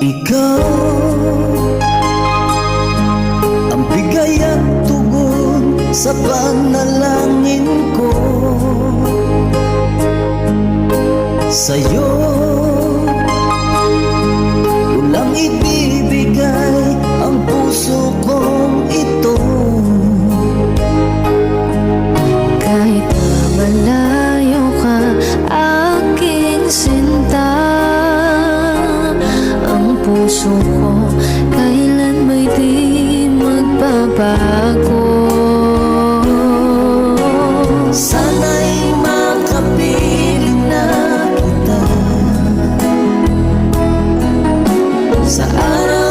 Ikaw Ang at tugon sa panalangin ko. Sa'yo puso ko Kailan may di magbabago? Sana'y makapiling na kita. Sa araw